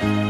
우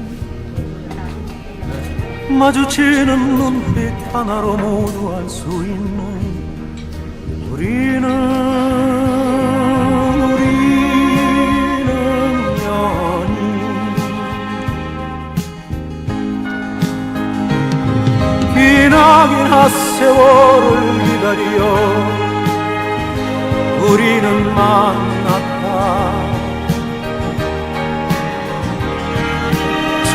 마주치는 눈빛 하나로 모두 알 수 있는 우리는 우리는 연인. 기나긴 핫세월을 기다려 우리는 만났다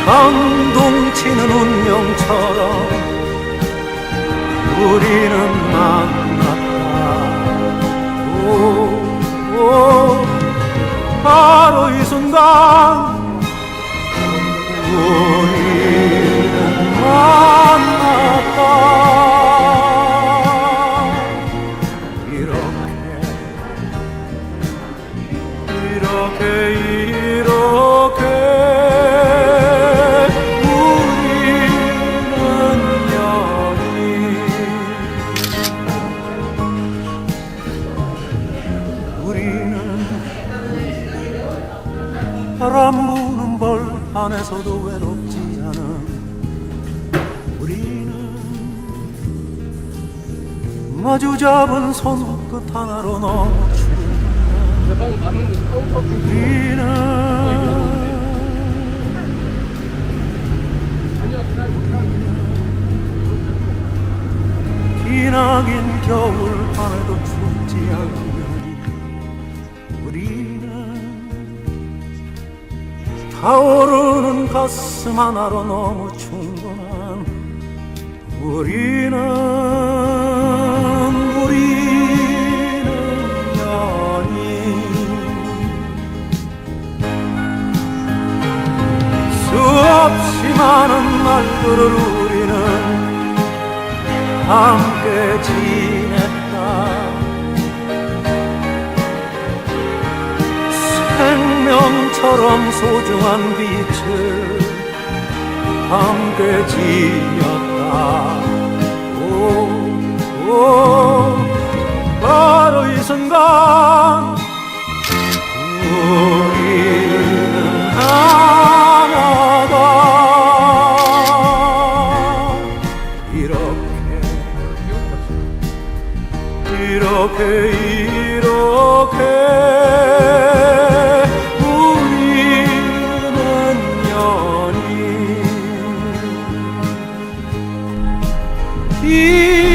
천둥치는 운명처럼 우리는 만났다. 오, 오, 바로 이 순간 우리는 만났다 바람 부는 벌 안에서도 외롭지 않은 우리는 마주 잡은 손 끝 하나로 너무 우리는 기나긴 겨울 밤에도 춥지 않는 타오르는 가슴 하나로 너무 충분한 우리는 우리는 연인 수없이 많은 날들을 우리는 함께 지 생명처럼 소중한 빛을 함께 지녔다 오, 오, 바로 이 순간 우리는 하나다. 이렇게 이렇게 연인